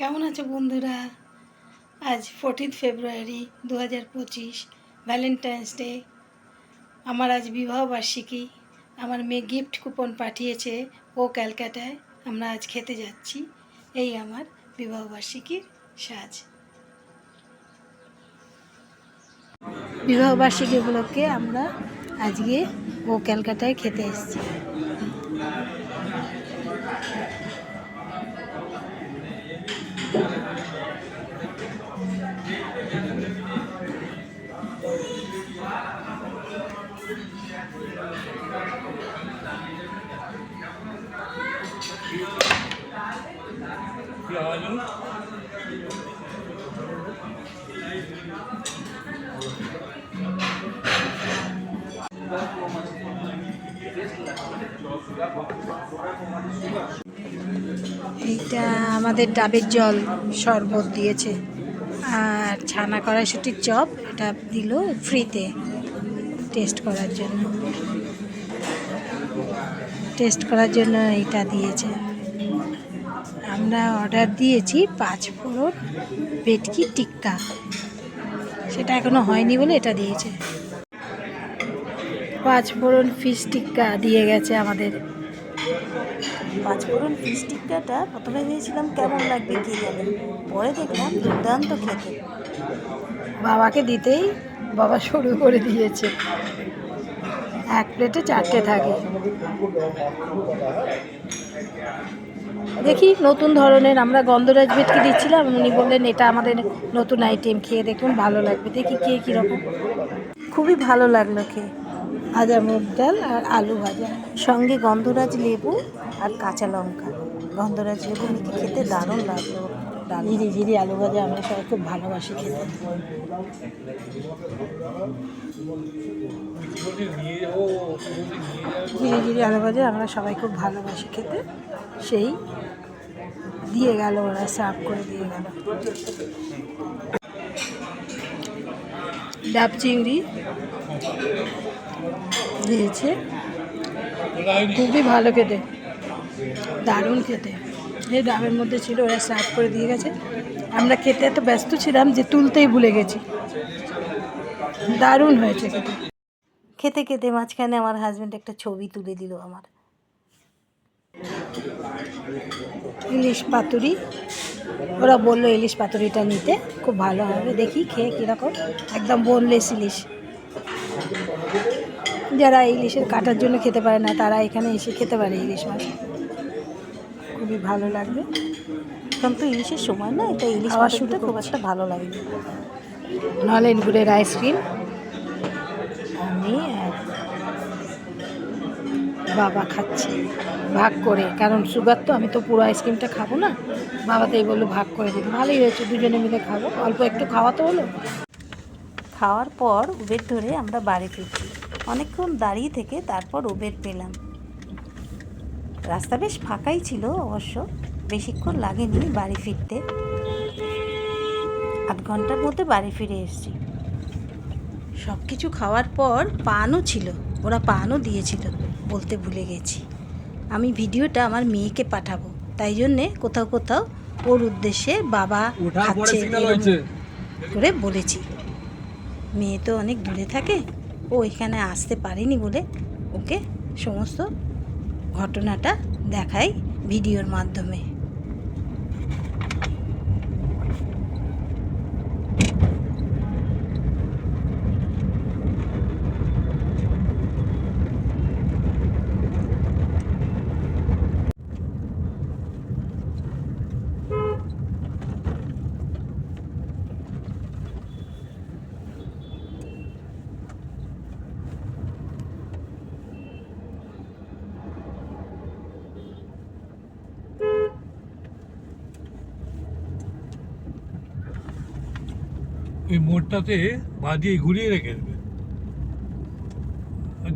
কেমন আছো বন্ধুরা? আজ ফোরটিন ফেব্রুয়ারি দু হাজার পঁচিশ ভ্যালেন্টাইন্স ডে আমার আজ বিবাহ বার্ষিকী। আমার মেয়ে গিফট কুপন পাঠিয়েছে ও ক্যালকাটায়। আমরা আজ খেতে যাচ্ছি। এই আমার বিবাহ বার্ষিকীর সাজ। বিবাহ বার্ষিকী উপলক্ষে আমরা আজকে ও ক্যালকাটায় খেতে এসেছি। এইটা আমাদের ডাবের জল শরবত দিয়েছে। আর ছানা কড়াইশুটির চপ, এটা দিল ফ্রিতে টেস্ট করার জন্য। টেস্ট করার জন্য এটা দিয়েছে। আমরা অর্ডার দিয়েছি পাঁচ ফোড়ন ভেটকি টিক্কা। সেটা এখনও হয়নি বলে এটা দিয়েছে। পাঁচ ফোড়ন ফিশ টিক্কা দিয়ে গেছে আমাদের। পাঁচফোড়ন ফিশ টিক্কাটা প্রথমে ভেবেছিলাম কেমন লাগবে কে জানে। পরে দেখলাম দুর্দান্ত খেতে। বাবাকে দিতেই বাবা শুরু করে দিয়েছে। এক প্লেটে চারটে থাকে। দেখি নতুন ধরনের আমরা গন্ধরাজ ভেটকি দিচ্ছিলাম উনি বললেন এটা আমাদের নতুন আইটেম খেয়ে দেখুন ভালো লাগবে। দেখি কে কীরকম। খুবই ভালো লাগল খেয়ে। ভাজা মুগ ডাল আর আলু ভাজা। সঙ্গে গন্ধরাজ লেবু আর কাঁচা লঙ্কা। গন্ধরাজ লেবু নাকি খেতে দারুণ লাগল। ডাল জিরি জিরি আলু ভাজা আমরা সবাই খুব ভালোবাসি খেতে। জিরি জিরি আলু ভাজা আমরা সবাই খুব ভালোবাসি খেতে। সেই দিয়ে গেল, ওরা সার্ভ করে দিয়ে গেল। ডাব চিংড়ি। দিয়েছে। খুবই ভালো খেতে। দারুণ খেতে। এই ডাবের মধ্যে ছিল, ওরা সার্ভ করে দিয়ে গেছে। আমরা খেতে এত ব্যস্ত ছিলাম যে তুলতেই ভুলে গেছি। দারুণ হয়েছে খেতে। খেতে খেতে মাঝখানে আমার হাজব্যান্ড একটা ছবি তুলে দিল আমার। ইলিশ পাতুরি। ওরা বলল, ইলিশ পাতুরিটা নিতে খুব ভালো হবে। দেখি খেয়ে কীরকম। একদম বোনলেস ইলিশ। যারা ইলিশের কাটার জন্য খেতে পারে না তারা এখানে এসে খেতে পারে ইলিশ মাছ। খুবই ভালো লাগবে। এখন তো ইলিশের সময় না এটা ইলিশ শুতে শুধু খুব একটা ভালো লাগে। নলেন গুড়ের আইসক্রিম আমি বাবা খাচ্ছি ভাগ করে। কারণ সুগার তো আমি তো পুরো আইসক্রিমটা খাব না। বাবা তাই বলল ভাগ করে দিতে ভালোই হয়েছে দুজনে মিলে খাব। অল্প একটু খাওয়া তো হলো। খাওয়ার পর উবের ধরে আমরা বাড়ি ফিরছি। অনেকক্ষণ দাঁড়িয়ে থেকে তারপর উবের পেলাম। রাস্তা বেশ ফাঁকাই ছিল অবশ্য বেশিক্ষণ লাগেনি বাড়ি ফিরতে। আধ ঘণ্টার মধ্যে বাড়ি ফিরে এসেছি। সব কিছু খাওয়ার পর পানও ছিল ওরা পানও দিয়েছিল বলতে ভুলে গেছি। আমি ভিডিওটা আমার মেয়েকে পাঠাবো তাই জন্যে কোথাও কোথাও ওর উদ্দেশ্যে বাবা খাচ্ছে করে বলেছি। মেয়ে তো অনেক দূরে থাকে ও এখানে আসতে পারেনি বলে ওকে সমস্ত ঘটনাটা দেখাই ভিডিওর মাধ্যমে। ওই মোড়টাতে বা দিয়ে ঘুরিয়ে রেখে দেবে।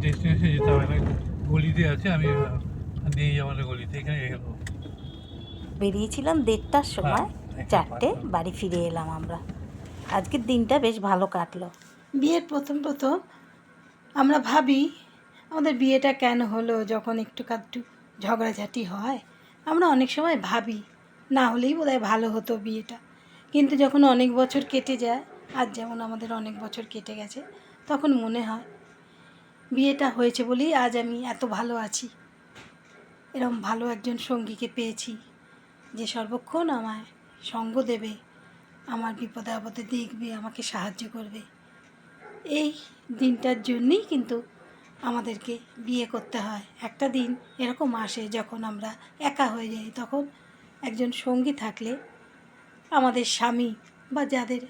ডেস্টিনেশনে যেতে হবে না গলিতে আছে আমি নিয়ে যাব না গলিতে এখানে রেখে দেবো। বেরিয়েছিলাম দেড়টার সময় হ্যাঁ, চারটে বাড়ি ফিরে এলাম আমরা। আজকের দিনটা বেশ ভালো কাটলো। বিয়ের প্রথম প্রথম আমরা ভাবি আমাদের বিয়েটা কেন হলো যখন একটু কাদ্টু ঝগড়াঝাটি হয় আমরা অনেক সময় ভাবি না হলেই বোধহয় ভালো হতো বিয়েটা। কিন্তু যখন অনেক বছর কেটে যায় আজ যেমন আমাদের অনেক বছর কেটে গেছে, তখন মনে হয় বিয়েটা হয়েছে বলেই আজ আমি এত ভালো আছি। এরম ভালো একজন সঙ্গীকে পেয়েছি যে সর্বক্ষণ আমায় সঙ্গ দেবে, আমার বিপদে আপদে দেখবে, আমাকে সাহায্য করবে। এই দিনটার জন্যই কিন্তু আমাদেরকে বিয়ে করতে হয়। একটা দিন এরকম আসে যখন আমরা একা হয়ে যাই, তখন একজন সঙ্গী থাকলে আমাদের স্বামী বা যাদের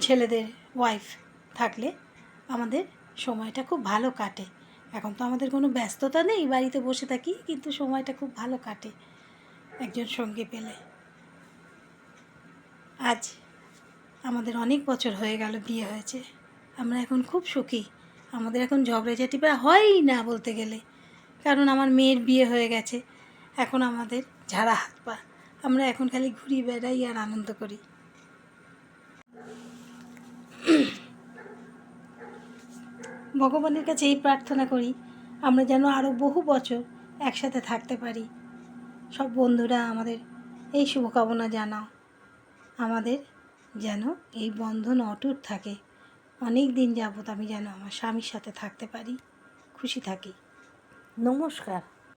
ছেলেদের ওয়াইফ থাকলে আমাদের সময়টা খুব ভালো কাটে। এখন তো আমাদের কোনো ব্যস্ততা নেই, বাড়িতে বসে থাকি, কিন্তু সময়টা খুব ভালো কাটে একজন সঙ্গে পেলে। আজ আমাদের অনেক বছর হয়ে গেল বিয়ে হয়েছে। আমরা এখন খুব সুখী। আমাদের এখন ঝগড়াঝাটি প্রায় হয়ই না বলতে গেলে। কারণ আমার মেয়ের বিয়ে হয়ে গেছে। এখন আমাদের ঝাড়া হাত পা। আমরা এখন খালি ঘুরি বেড়াই আর আনন্দ করি। ভগবানের কাছে এই প্রার্থনা করি, আমরা যেন আরও বহু বছর একসাথে থাকতে পারি। সব বন্ধুরা আমাদের এই শুভকামনা জানাও। আমাদের যেন এই বন্ধন অটুট থাকে। অনেক দিন যাবত আমি যেন আমার স্বামীর সাথে থাকতে পারি, খুশি থাকি। নমস্কার।